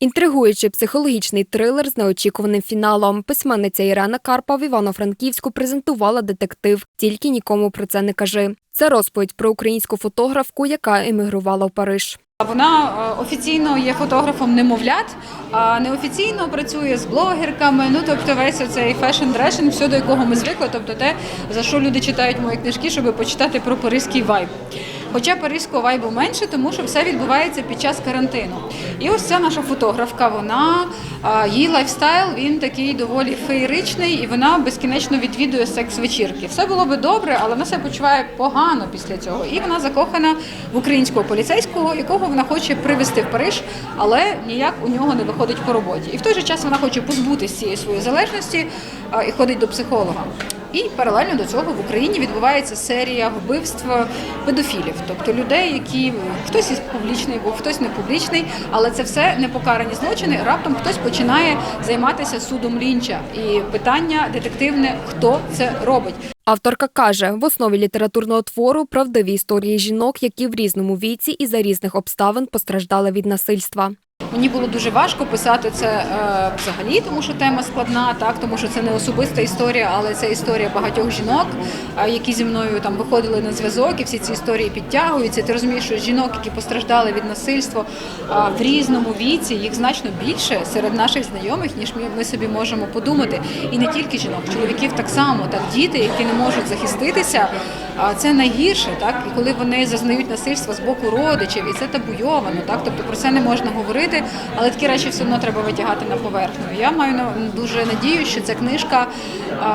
Інтригуючий психологічний трилер з неочікуваним фіналом. Письменниця Ірена Карпа в Івано-Франківську презентувала детектив. Тільки нікому про це не кажи. Це розповідь про українську фотографку, яка емігрувала в Париж. Вона е, офіційно є фотографом немовлят, а неофіційно працює з блогерками. Ну тобто весь цей фешн дрешинг, все до якого ми звикли, тобто те, за що люди читають мої книжки, щоб почитати про паризький вайб. Хоча паризького вайбу менше, тому що все відбувається під час карантину. І ось ця наша фотографка, вона її лайфстайл він такий доволі феєричний, і вона безкінечно відвідує секс-вечірки. Все було би добре, але вона себе почуває погано після цього. І вона закохана в українського поліцейського, якого вона хоче привезти в Париж, але ніяк у нього не виходить по роботі. І в той же час вона хоче позбутися цієї своєї залежності і ходить до психолога. І паралельно до цього в Україні відбувається серія вбивств педофілів, тобто людей, які хтось із публічний був, хтось не публічний, але це все непокарані злочини. Раптом хтось починає займатися судом лінча. І питання детективне, хто це робить. Авторка каже, в основі літературного твору правдиві історії жінок, які в різному віці і за різних обставин постраждали від насильства. Мені було дуже важко писати це е, взагалі, тому що тема складна, так тому що це не особиста історія, але це історія багатьох жінок, е, які зі мною там виходили на зв'язок, і всі ці історії підтягуються. Ти розумієш, що жінок, які постраждали від насильства е, в різному віці, їх значно більше серед наших знайомих, ніж ми, ми собі можемо подумати. І не тільки жінок, чоловіків так само, так діти, які не можуть захиститися. А це найгірше, так і коли вони зазнають насильства з боку родичів, і це табуйовано, так тобто про це не можна говорити, але такі речі все одно треба витягати на поверхню. Я маю дуже надію, що ця книжка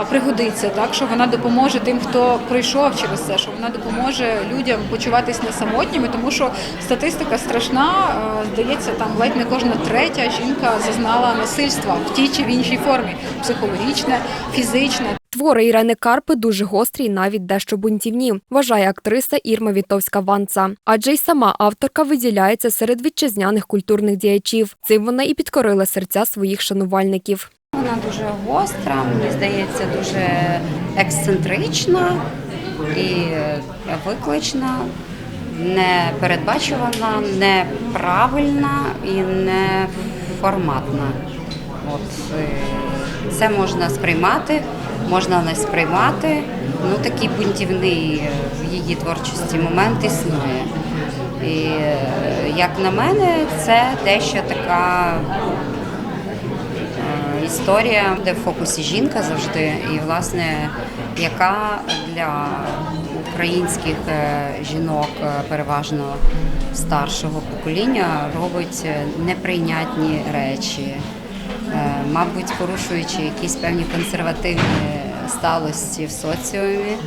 пригодиться, так що вона допоможе тим, хто пройшов через це, що вона допоможе людям почуватись не самотніми, тому що статистика страшна. Здається, там ледь не кожна третя жінка зазнала насильства в тій чи в іншій формі психологічне, фізичне. Твори Ірени Карпи дуже гострі і навіть дещо бунтівні, вважає актриса Ірма Вітовська-Ванца. Адже й сама авторка виділяється серед вітчизняних культурних діячів. Цим вона і підкорила серця своїх шанувальників. Вона дуже гостра, мені здається, дуже ексцентрична і виклична, непередбачувана, неправильна і неформатна. От, е, це можна сприймати, можна не сприймати. Ну, такий бунтівний в її творчості момент існує. І, е, як на мене, це дещо така е, історія, де в фокусі жінка завжди, і власне, яка для українських е, жінок, переважно старшого покоління, робить неприйнятні речі, мабуть, порушуючи якісь певні консервативні сталості в соціумі.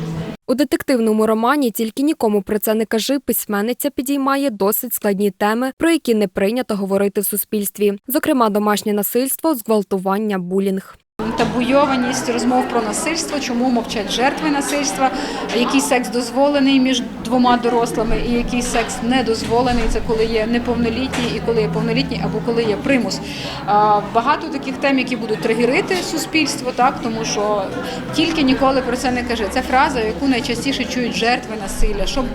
У детективному романі тільки нікому про це не кажи. Письменниця підіймає досить складні теми, про які не прийнято говорити в суспільстві, зокрема домашнє насильство, зґвалтування, булінг. Табуйованість розмов про насильство, чому мовчать жертви насильства, який секс дозволений між двома дорослими, і який секс не дозволений. Це коли є неповнолітні і коли є повнолітні, або коли є примус. Багато таких тем, які будуть тригерити суспільство, так тому що тільки ніколи про це не каже. Це фраза, яку найчастіше чують жертви насилля, щоб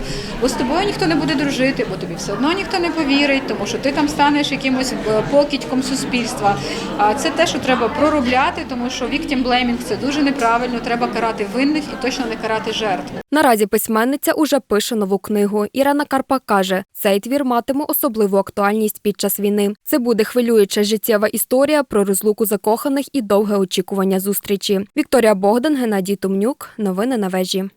бо з тобою ніхто не буде дружити, бо тобі все одно ніхто не повірить, тому що ти там станеш якимось е, покидьком суспільства. Це те, що треба проробляти, тому що victim blaming – це дуже неправильно. Треба карати винних і точно не карати жертв. Наразі письменниця уже пише нову книгу. Ірина Карпа каже, цей твір матиме особливу актуальність під час війни. Це буде хвилююча життєва історія про розлуку закоханих і довге очікування зустрічі. Вікторія Богдан, Геннадій Тумнюк. Новини на вежі.